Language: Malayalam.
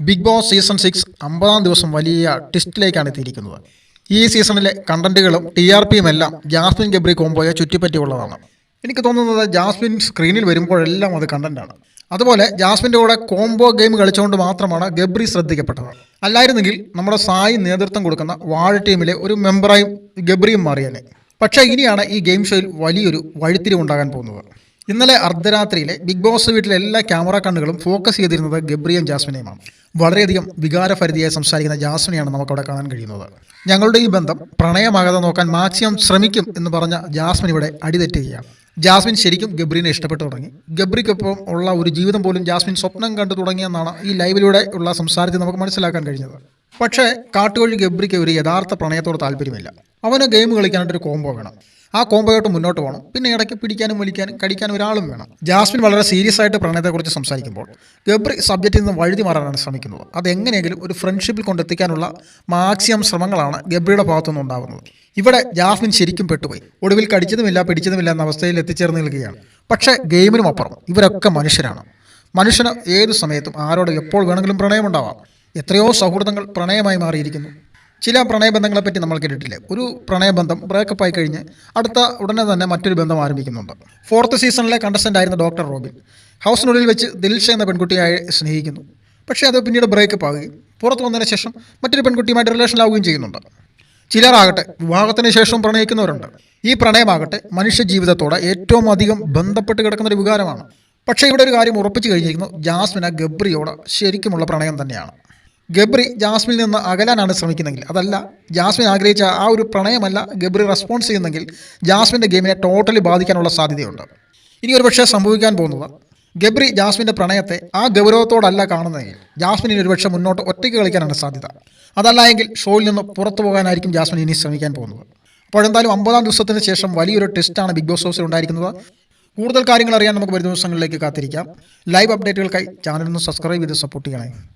ബിഗ് ബോസ് സീസൺ സിക്സ് അമ്പതാം ദിവസം വലിയ ട്വിസ്റ്റിലേക്കാണ് എത്തിയിരിക്കുന്നത്. ഈ സീസണിലെ കണ്ടന്റുകളും ടി ആർ പിയും എല്ലാം ജാസ്മിൻ ഗബ്രി കോംബോയെ ചുറ്റിപ്പറ്റിയുള്ളതാണ്. എനിക്ക് തോന്നുന്നത് ജാസ്മിൻ സ്ക്രീനിൽ വരുമ്പോഴെല്ലാം അത് കണ്ടന്റാണ്. അതുപോലെ ജാസ്മിന്റെ കൂടെ കോംബോ ഗെയിം കളിച്ചുകൊണ്ട് മാത്രമാണ് ഗബ്രി ശ്രദ്ധിക്കപ്പെട്ടത്. അല്ലായിരുന്നെങ്കിൽ നമ്മുടെ സായി നേതൃത്വം കൊടുക്കുന്ന വാഴ ടീമിലെ ഒരു മെമ്പറായും ഗബ്രിയും മാറിയനെ. പക്ഷേ ഇനിയാണ് ഈ ഗെയിം ഷോയിൽ വലിയൊരു വഴിത്തിരിവുണ്ടാകാൻ പോകുന്നത്. ഇന്നലെ അർദ്ധരാത്രിയിലെ ബിഗ് ബോസ് വീട്ടിലെ എല്ലാ ക്യാമറ കണ്ണുകളും ഫോക്കസ് ചെയ്തിരുന്നത് ഗബ്രിയും ജാസ്മിനെയുമാണ്. വളരെയധികം വികാരഭരിതിയായി സംസാരിക്കുന്ന ജാസ്മിനെയാണ് നമുക്കവിടെ കാണാൻ കഴിയുന്നത്. ഞങ്ങളുടെ ഈ ബന്ധം പ്രണയമാകാതെ നോക്കാൻ മാക്സിമം ശ്രമിക്കും എന്ന് പറഞ്ഞ ജാസ്മിൻ ഇവിടെ അടിതെറ്റുകയാണ്. ജാസ്മിൻ ശരിക്കും ഗബ്രീനെ ഇഷ്ടപ്പെട്ടു തുടങ്ങി. ഗബ്രിക്കൊപ്പം ഉള്ള ഒരു ജീവിതം പോലും ജാസ്മിൻ സ്വപ്നം കണ്ടു തുടങ്ങിയെന്നാണ് ഈ ലൈവിലൂടെ ഉള്ള സംസാരത്തിൽ നമുക്ക് മനസ്സിലാക്കാൻ കഴിഞ്ഞത്. പക്ഷേ കാട്ടുകഴി ഗബ്രിക്ക് ഒരു യഥാർത്ഥ പ്രണയത്തോട് താല്പര്യമില്ല. അവന് ഗെയിം കളിക്കാനായിട്ടൊരു കോംബോ വേണം. ആ കോംബോയോട്ട് മുന്നോട്ട് പോകണം. പിന്നെ ഇടയ്ക്ക് പിടിക്കാനും വലിക്കാനും കടിക്കാനും ഒരാളും വേണം. ജാസ്മിൻ വളരെ സീരിയസ് ആയിട്ട് പ്രണയത്തെക്കുറിച്ച് സംസാരിക്കുമ്പോൾ ഗബ്രി സബ്ജക്റ്റിൽ നിന്ന് വഴുതി മാറാനാണ് ശ്രമിക്കുന്നത്. അത് എങ്ങനെയെങ്കിലും ഒരു ഫ്രണ്ട്ഷിപ്പിൽ കൊണ്ടെത്തിക്കാനുള്ള മാക്സിമം ശ്രമങ്ങളാണ് ഗബ്രിയുടെ ഭാഗത്തുനിന്ന് ഉണ്ടാകുന്നത്. ഇവിടെ ജാസ്മിൻ ശരിക്കും പെട്ടുപോയി. ഒടുവിൽ കടിച്ചതുമില്ല പിടിച്ചതുമില്ല എന്ന അവസ്ഥയിൽ എത്തിച്ചേർന്ന് നിൽക്കുകയാണ്. പക്ഷേ ഗെയിമിനും അപ്പുറം ഇവരൊക്കെ മനുഷ്യരാണ്. മനുഷ്യന് ഏത് സമയത്തും ആരോട് എപ്പോൾ വേണമെങ്കിലും പ്രണയമുണ്ടാവാം. എത്രയോ സൗഹൃദങ്ങൾ പ്രണയമായി മാറിയിരിക്കുന്നു. ചില പ്രണയബന്ധങ്ങളെപ്പറ്റി നമ്മൾ കേട്ടിട്ടില്ലേ. ഒരു പ്രണയബന്ധം ബ്രേക്കപ്പ് ആയി കഴിഞ്ഞ് അടുത്ത ഉടനെ തന്നെ മറ്റൊരു ബന്ധം ആരംഭിക്കുന്നുണ്ട്. ഫോർത്ത് സീസണിലെ കണ്ടസ്റ്റന്റ് ആയിരുന്ന ഡോക്ടർ റോബിൻ ഹൗസിനുള്ളിൽ വെച്ച് ദിൽഷ എന്ന പെൺകുട്ടിയായി സ്നേഹിക്കുന്നു. പക്ഷേ അത് പിന്നീട് ബ്രേക്കപ്പ് ആവുകയും പുറത്ത് വന്നതിന് ശേഷം മറ്റൊരു പെൺകുട്ടിയുമായിട്ട് റിലേഷനിലാവുകയും ചെയ്യുന്നുണ്ട്. ചിലരാകട്ടെ വിവാഹത്തിന് ശേഷം പ്രണയിക്കുന്നവരുണ്ട്. ഈ പ്രണയമാകട്ടെ മനുഷ്യ ജീവിതത്തോടെ ഏറ്റവും അധികം ബന്ധപ്പെട്ട് കിടക്കുന്ന ഒരു വികാരമാണ്. പക്ഷേ ഇവിടെ ഒരു കാര്യം ഉറപ്പിച്ചു കഴിഞ്ഞിരിക്കുന്നു. ജാസ്മിന ഗബ്രിയോട് ശരിക്കുമുള്ള പ്രണയം തന്നെയാണ്. ഗബ്രി ജാസ്മിനിൽ നിന്ന് അകലാനാണ് ശ്രമിക്കുന്നതെങ്കിൽ അതല്ല ജാസ്മിൻ ആഗ്രഹിച്ച ആ ഒരു പ്രണയമല്ല ഗബ്രി റെസ്പോൺസ് ചെയ്യുന്നെങ്കിൽ ജാസ്മിന്റെ ഗെയിമിനെ ടോട്ടലി ബാധിക്കാനുള്ള സാധ്യതയുണ്ട്. ഇനി ഒരു പക്ഷേ സംഭവിക്കാൻ പോകുന്നത് ഗബ്രി ജാസ്മിന്റെ പ്രണയത്തെ ആ ഗൗരവത്തോടല്ല കാണുന്നതെങ്കിൽ ജാസ്മിന് ഒരുപക്ഷെ മുന്നോട്ട് ഒറ്റയ്ക്ക് കളിക്കാനാണ് സാധ്യത. അതല്ല എങ്കിൽ ഷോയിൽ നിന്ന് പുറത്തു പോകാനായിരിക്കും ജാസ്മിൻ ഇനി ശ്രമിക്കാൻ പോകുന്നത്. അപ്പോഴെന്തായാലും ഒമ്പതാം ദിവസത്തിന് ശേഷം വലിയൊരു ടെസ്റ്റാണ് ബിഗ് ബോസ് ഹൗസിൽ ഉണ്ടായിരിക്കുന്നത്. കൂടുതൽ കാര്യങ്ങൾ അറിയാൻ നമുക്ക് വരും ദിവസങ്ങളിലേക്ക് കാത്തിരിക്കാം. ലൈവ് അപ്ഡേറ്റുകൾക്കായി ചാനലൊന്ന് സബ്സ്ക്രൈബ് ചെയ്ത് സപ്പോർട്ട് ചെയ്യണേ.